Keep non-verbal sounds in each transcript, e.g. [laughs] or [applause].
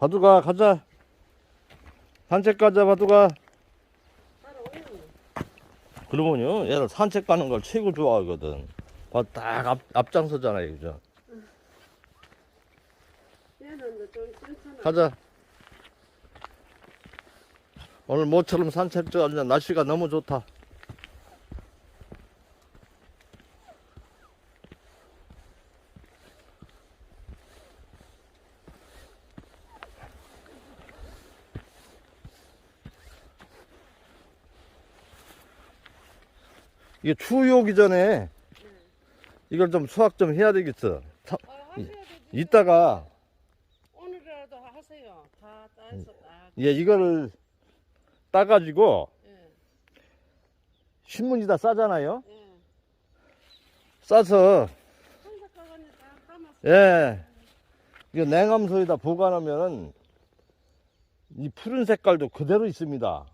바둑아 가자. 산책 가자 바둑아 그러면요 얘는 산책 가는 걸 최고 좋아하거든. 봐, 딱 앞, 앞장서잖아요 그죠. 가자. 오늘 모처럼 산책 저 날씨가 너무 좋다 이게 추위 오기 전에 이걸 좀 수확 좀 해야 되겠어 사- 아, 하셔야 되지. 이따가 오늘이라도 하세요. 다 따서 딱. 예, 이거를 따가지고 예. 신문지다 싸잖아요. 예. 싸서. 예, 이거 냉암소에다 보관하면은 이 푸른 색깔도 그대로 있습니다.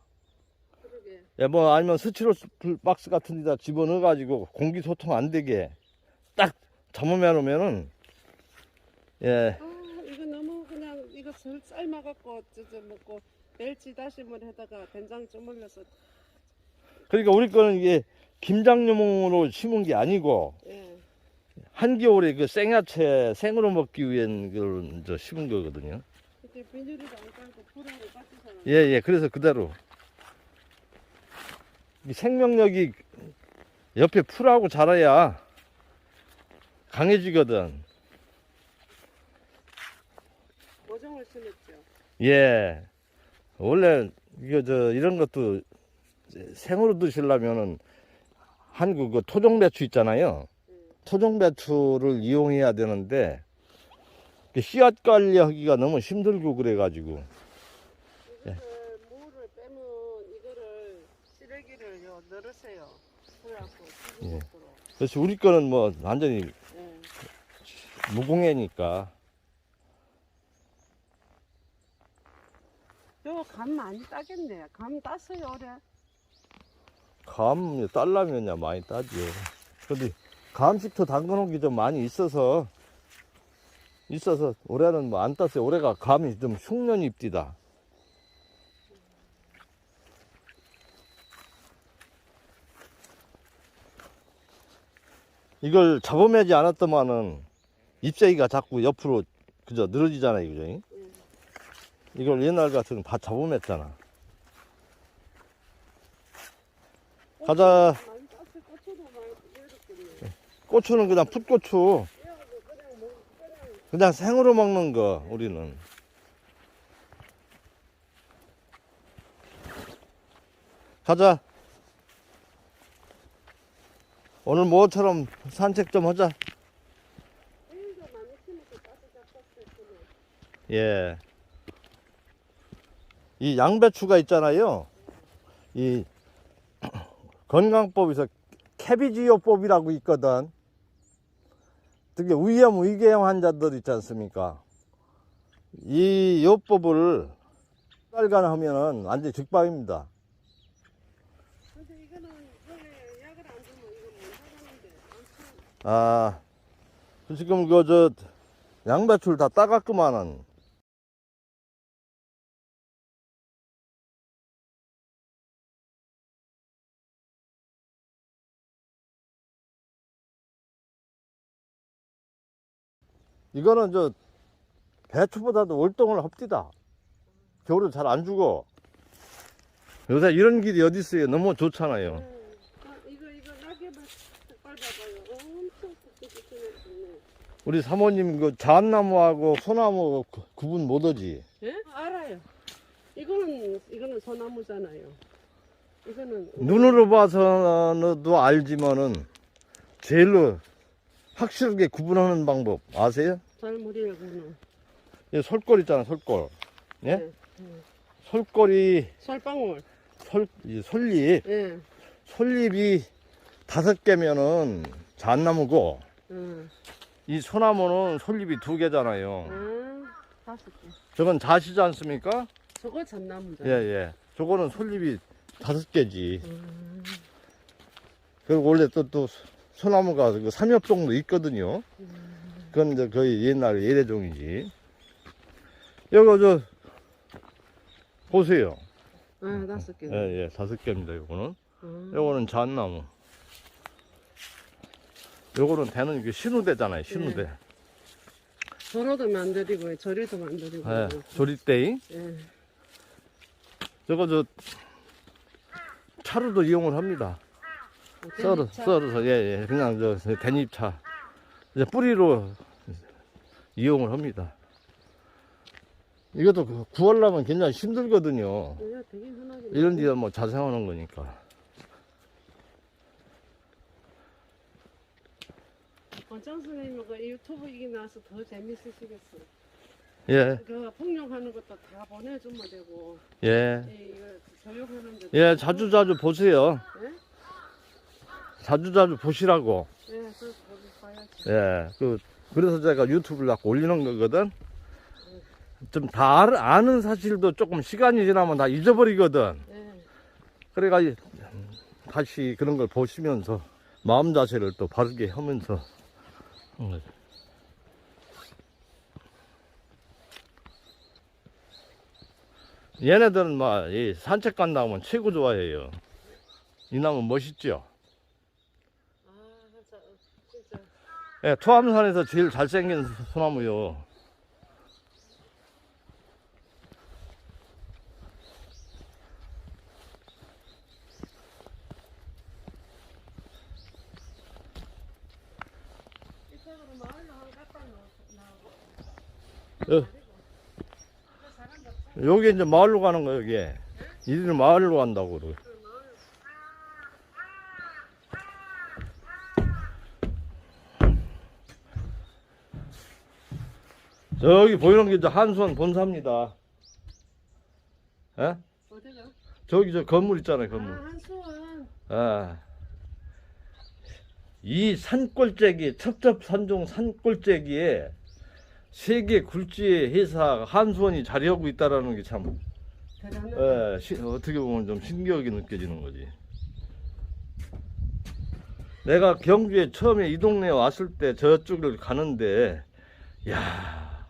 예, 뭐 아니면 스티로 박스 같은 데다 집어넣어 가지고 공기 소통 안 되게 딱 잠으면 놓으면은 예, 아, 이거 너무 그냥 이거 절 삶아 갖고 저저 먹고 멸치 다시물 해다가 된장 좀 올려서. 그러니까 우리 거는 이게 김장용으로 심은 게 아니고 예. 한겨울에 그 생야채 생으로 먹기 위한 걸저 심은 거거든요. 그때 비닐도 안 깔고 불하고 깎으잖아. 예, 예. 그래서 그대로. 이 생명력이 옆에 풀하고 자라야 강해지거든. 모종을 심었죠. 예. 원래, 이거, 저, 이런 것도 생으로 드시려면은 한국 그 토종 배추 있잖아요. 토종 배추를 이용해야 되는데, 그 씨앗 관리하기가 너무 힘들고 그래가지고. 이거를 물을 빼면 이거를 쓰레기를 요 넣으세요. 그래갖고 예. 예. 그래서 우리 거는 뭐 완전히 예. 무공해니까. 요감 많이 따겠네. 감 땄어요 올해. 감 딸라면야 많이 따죠. 근데 감식도 담궈놓은 게 좀 많이 있어서 있어서 올해는 뭐 안 땄어요. 올해가 감이 좀 흉년이 입디다. 이걸 잡아매지 않았더만은 잎사귀가 자꾸 옆으로 그저 늘어지잖아요, 그죠? 예. 이걸 옛날 같은 다 잡아맸잖아. 가자. 고추는 그냥 풋고추. 그냥 생으로 먹는 거 우리는 가자 오늘 뭐처럼 산책 좀 하자. 예. 이 양배추가 있잖아요. 이 [clears throat] 건강법에서 캐비지요법이라고 있거든. 특히 위암 위궤양 환자들 있지 않습니까? 이 요법을 빨간 하면은 완전 즉방입니다. 근데 이거는 원래 약을 안 주면 이거 못 하는데 안 쳐. 아, 지금 그 저 양배추를 다 따갔구만은. 이거는 저 배추보다도 월동을 합디다. 겨울에 잘 안 죽어. 요새 이런 길이 어디 있어요? 너무 좋잖아요. 아, 이거 이거 낙엽을 색깔 봐봐요. 엄청 푹푹푹푹했네. 우리 사모님 그 잣나무하고 소나무 구- 구분 못하지. 예? 알아요. 이거는 이거는 소나무잖아요. 이거는 눈으로 봐서도 알지만은 제일로 확실하게 구분하는 방법 아세요? 잘 모르겠구나. 이 솔골 있잖아 솔골. 예? 네. 솔골이 솔방울. 솔, 이 솔잎 예. 솔잎이 다섯 개면은 잣나무고 응. 이 소나무는 솔잎이 두 개잖아요. 아, 다섯 개. 저건 잣이지 않습니까? 저거 잣나무죠. 예, 예. 저거는 솔잎이 다섯 개지. 음, 그리고 원래 또, 또 소나무가 그 삼엽종도 있거든요. 그건 이제 거의 옛날 예래종이지. 요거 저 보세요. 아 다섯 개. 예, 예, 다섯 개입니다. 요거는. 아, 요거는 잣나무. 요거는 대는 이게 신우대잖아요. 신우대. 도로도 만들이고 조리도 만들이고. 예, 조리대이. 예. 저거 저 차로도 이용을 합니다. 썰어, 대리차. 썰어서 예, 예, 그냥 저 대잎차 이제 뿌리로 이용을 합니다. 이것도 그 구하려면 굉장히 힘들거든요. 흔하게. 이런 데뭐 자생하는 거니까. 원장 선생님 그 유튜브 이게 나와서 더 재밌으시겠어. 예, 그 폭력하는 것도 다 보내주면 되고, 예, 예, 이거 교육하는 데. 예, 자주 자주 보세요. 예? 자주 자주 보시라고. 예, 그 거기 봐야지. 예, 그 그래서 제가 유튜브를 자꾸 올리는 거거든. 좀 다 아는 사실도 조금 시간이 지나면 다 잊어버리거든. 예. 그래가 이- 다시 그런 걸 보시면서 마음 자세를 또 바르게 하면서 음. 얘네들은 막 이 산책 간다 하면 최고 좋아해요. 이 나무 멋있죠? 아, 자, 진짜. 예, 투암산에서 제일 잘생긴 소나무요. 이쪽으로 마을로 한 갖다 어. 놓고. 여기 이제 마을로 가는 거예요, 여기. 이리는 마을로 간다고 그러고. 저기 보이는 게 이제 한수원 본사입니다. 예? 어디가? 저기 저 건물 있잖아요, 아, 건물. 한수원. 아. 이 산골짜기, 첩첩산중 산골짜기에 세계 굴지의 회사 한수원이 자리하고 있다라는 게 참, 대단하다. 예, 시- 어떻게 보면 좀 신기하게 느껴지는 거지. 내가 경주에 처음에 이 동네에 왔을 때 저쪽을 가는데, 야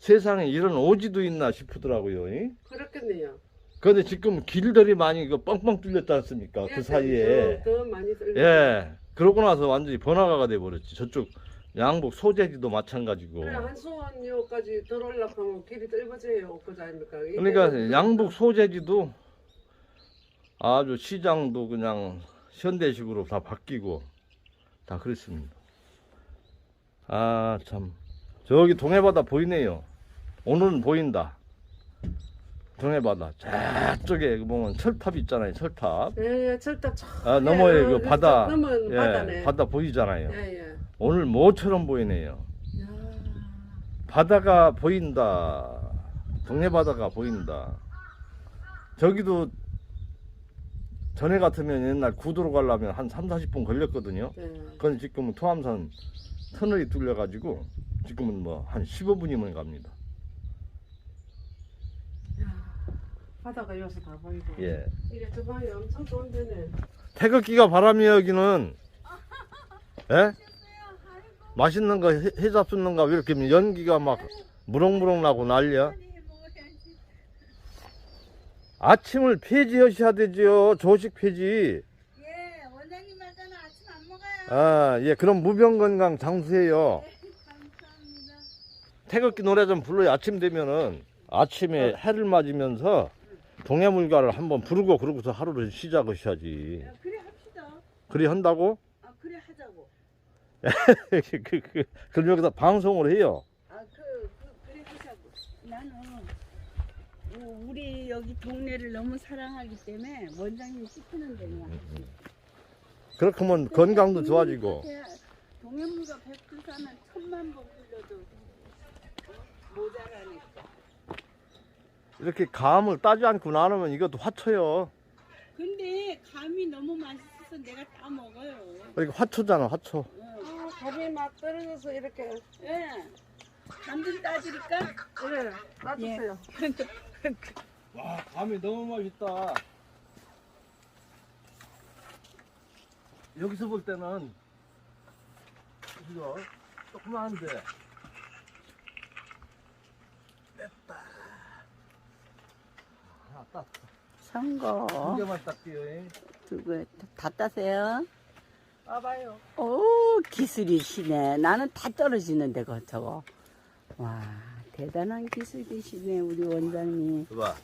세상에 이런 오지도 있나 싶더라고요. 이? 그렇겠네요. 근데 지금 길들이 많이 그 뻥뻥 뚫렸지 않습니까? 그 사이에. 더, 더 들려. 예. 그러고 나서 완전히 번화가가 돼 버렸지. 저쪽 양복 소재지도 마찬가지고. 그래 한수원역까지 들어오려고 하면 길이 넓어져요. 그지 아닙니까? 그러니까 양복 소재지도 아주 시장도 그냥 현대식으로 다 바뀌고 다 그랬습니다. 아, 참. 저기 동해바다 보이네요. 오늘은 보인다. 동해바다. 저쪽에 보면 철탑 있잖아요. 철탑. 예, 예, 철탑 저. 아, 너머에 예, 그 바다. 넘은 예, 바다네. 바다 보이잖아요. 예, 예. 오늘 모처럼 보이네요. 야. 바다가 보인다. 동해 바다가 보인다. 저기도 전에 같으면 옛날 구도로 가려면 한 3, 40분 걸렸거든요. 예. 그건 지금은 토암산 터널이 뚫려가지고 지금은 뭐 한 15분이면 갑니다. 야. 바다가 여기서 다 보이고. 예. 이게 주방이 엄청 좋은 데네. 태극기가 바람이 여기는 예? 맛있는 거 해, 해 잡수는 거왜 이렇게 연기가 막 무럭무럭 나고 난리야? 아침을 폐지하셔야 되죠. 조식 폐지. 예, 원장님 말잖아 아침 안 먹어요. 아, 예, 그럼 무병건강 장수해요. 감사합니다. 태극기 노래 좀 불러요. 아침 되면은 아침에 해를 맞으면서 동해물가를 한번 부르고 그러고서 하루를 시작하셔야지. 야, 그래 합시다. 그리 한다고? 아 그래 하자고. 그, 그, 그럼 여기서 방송을 해요. 아 그 그, 그래 하자고. 나는 어, 우리 여기 동네를 너무 사랑하기 때문에 원장님 시키는. 그렇게 하면 건강도 좋아지고. 동해물과 백두산은 천만 번 불러도 모자라니까. 이렇게 감을 따지 않고 나누면 이것도 화초요. 근데 감이 너무 맛있어서 내가 다 먹어요. 이렇게 화초잖아, 화초. 아, 밥이 막 떨어져서 이렇게. 예. 감좀 따드릴까? 그래. 놔주세요. 와, 감이 너무 맛있다. 여기서 볼 때는 이거 조그만한데 맵다. 딱. 선거 두 개만 닦게요. 두고 다 따세요. 봐봐요. 오 기술이시네. 나는 다 떨어지는데 그 저거. 와 대단한 기술이시네 우리 원장님. 봐봐.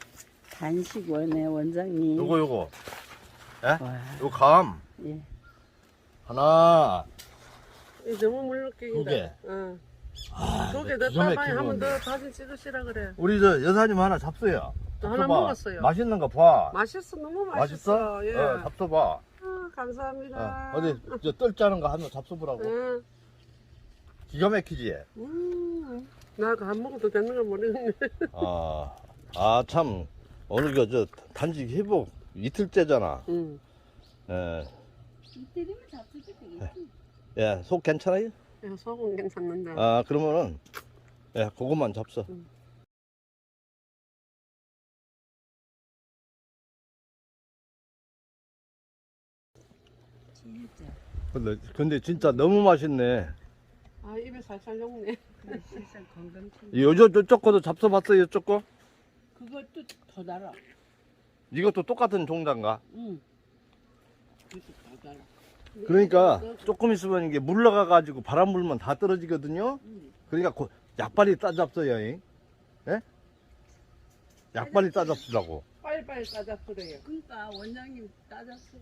단식원의 원장님. 요거 요거. 와요 감. 예. 하나. 이 너무 물렁끼긴다. 두 개. 응. 아, 두개더 기가 따봐요. 한번 막히고. 더 사진 찍으시라 그래. 우리 저 여사님 하나 잡숴요. 저 하나. 먹었어요. 맛있는 거 봐. 맛있어. 너무 맛있어. 맛있어? 예. 어, 잡숴봐. 아, 감사합니다. 어, 어디 저 뜰짜는 거 한 번 잡숴보라고. 응. 기가 막히지. 음. 나안 먹어도 되는 걸 모르겠네. [laughs] 아, 아 참 오늘 그저 단식 회복 이틀째잖아. 응. 예, 이때리면 잡수도 되겠지. 예, 속 괜찮아요? 야, 속은 괜찮는데. 아 그러면은 예, 그것만 잡숴. 근데 근데 진짜 너무 맛있네. 아, 입에 살살 녹네. 그래 실상 건강 챙겨. 이 요저 저쪽 거도 잡숴봤어요, 저쪽 거? 그것도 더 달아. 이것도 똑같은 종자인가? 응. 그것도 더 달아. 그러니까 조금 있으면 이게 물러가 가지고 바람 불면 다 떨어지거든요. 응. 그러니까 고- 약발이 따잡숴요. 잉? 예? 약발이 따잡수라고. 빨리빨리 따자 그래요. 그러니까 원장님 따졌어.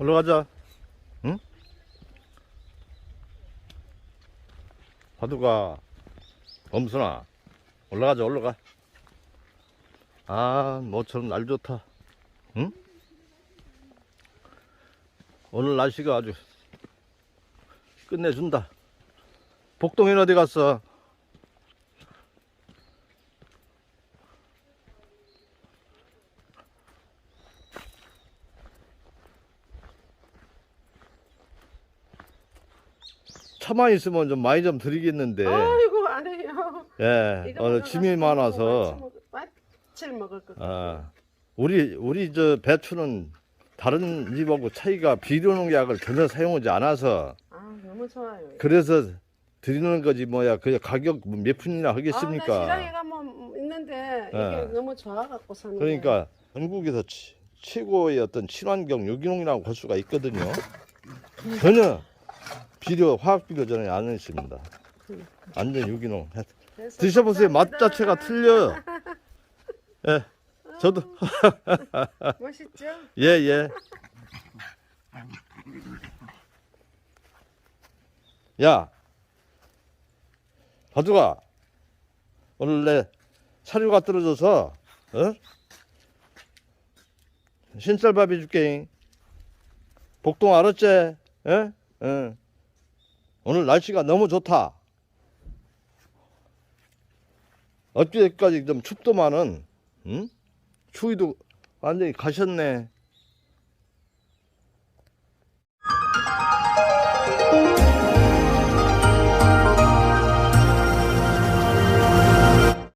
올라 가자. 응? 바두가 범순아 올라가자 올라가. 아 모처럼 날 좋다. 응? 오늘 날씨가 아주 끝내준다. 복동인 어디 갔어? 차만 있으면 좀 많이 좀 드리겠는데. 아이고, 안 해요. 예, 오늘 짐이 많아서. 먹- 마칠 먹을 것 같아. 아, 우리 우리 저 배추는 다른 집하고 차이가 비료농 약을 전혀 사용하지 않아서 아, 너무 좋아요. 그래서 드리는 거지 뭐야 그 가격 몇 푼이나 아, 나 하겠습니까? 시장에 가면 있는데 이게 예. 너무 좋아갖고 사는. 그러니까 전국에서 치- 최고의 어떤 친환경 유기농이라고 할 수가 있거든요. [laughs] 전혀 비료 화학 비료 전혀 안 했습니다. 완전 유기농. 드셔보세요. 맛. 자체가 틀려요. 예, 저도 [laughs] 맛있죠? 예, 예. 야, 바두가 오늘 내 사료가 떨어져서 어? 신쌀밥 해줄게. 복동 알았지? 예? 응. 오늘 날씨가 너무 좋다. 어찌까지 좀 춥더만은, 응? 추위도 완전히 가셨네.